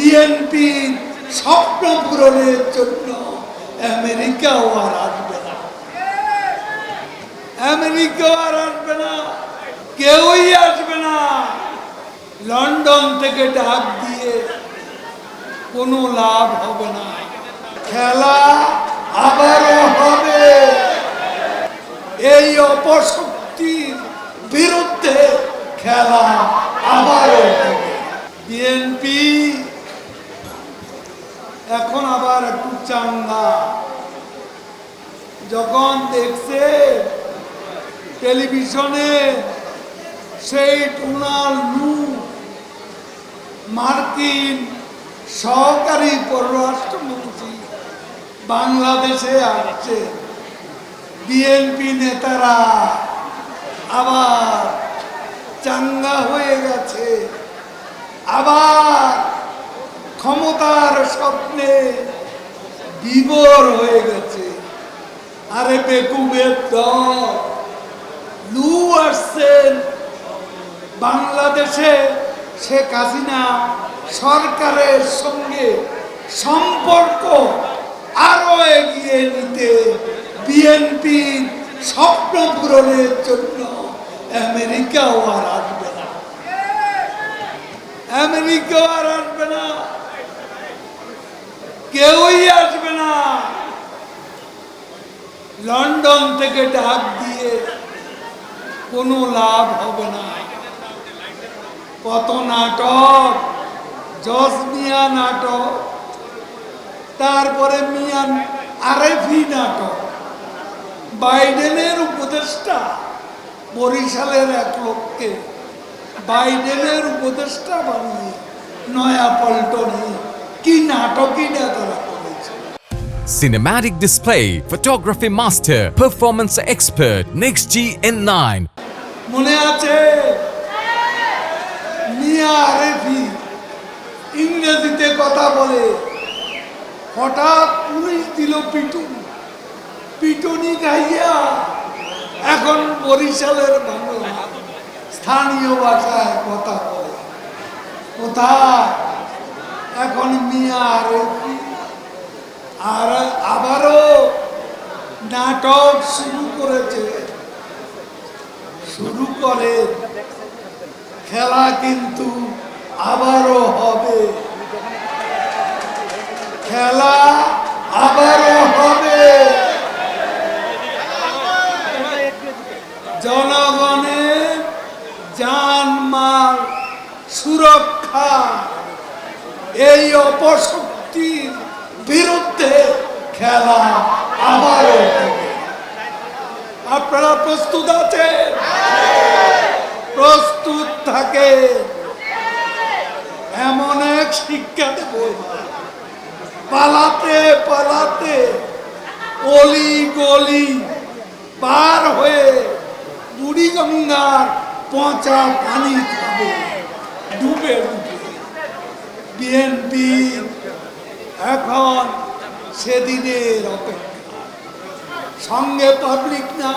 BNP স্বপ্ন পূরণের জন্য আমেরিকাও আর আসবে না। আমেরিকাও আর আসবে না। কেউই আসবে না। লন্ডন থেকে ডাক দিয়ে কোনো লাভ হবে না। খেলা আবারও হবে। এই অপশক্তির বিরুদ্ধে খেলা আবারও হবে বিএনপি এখন আবার একটু চাঙ্গা যখন দেখছে টেলিভিশনে সেই ডোনাল্ড লু মার্কিন সহকারী পররাষ্ট্রমন্ত্রী বাংলাদেশে আসছে, বিএনপি নেতারা আবার চাঙ্গা হয়ে গেছে, আবার ক্ষমতার স্বপ্নে বিবর হয়ে গেছে। আরে বেকুবের দল। লু আসছেন। বাংলাদেশে শেখ হাসিনা সরকারের সঙ্গে সম্পর্ক আরও এগিয়ে নিতে বিএনপি স্বপ্ন পূরণের জন্য আমেরিকাও আর আসবে না। আমেরিকাও আর আসবে না। কেউই আসবে না। লন্ডন থেকে ডাক দিয়ে কোনো লাভ হবে না। কত নাটক? জজ মিয়া নাটক, তারপরে মিয়ান আরেফি নাটক। বাইডেনের উপদেষ্টা বরিশালের এক লোককে বাইডেনের উপদেষ্টা বানিয়ে নয়া পল্টনে কি নাটকই না তারা। Cinematic display, photography master, performance expert, Next G N9. মনে আছে? মিয়া আরেফি ইংরেজিতে কথা বলে। হঠাৎ পুলিশ দিল পিটুন। পিটুনি খাইয়া এখন বরিশালের বাংলা স্থানীয় ভাষায় কথা বলে। কোথায়? এখন মিয়া আরেফি আর আবারও নাটক শুরু করেছে। শুরু করে, খেলা কিন্তু আবারও হবে। খেলা আবারও হবে। জনগণের জানমাল সুরক্ষা, এই অপশক্তির বিরুদ্ধে খেলা আপনারা প্রস্তুত আছেন? প্রস্তুত থাকে এমন এক শিক্ষা দেব। পালাতে পালাতে, অলি গলি পার হয়ে বুড়িগঙ্গার পচা পানি খাবে। ডুবে ডুবে। বিএনপি এখন সেদিনের অপেক্ষা। সঙ্গে পাবলিক না।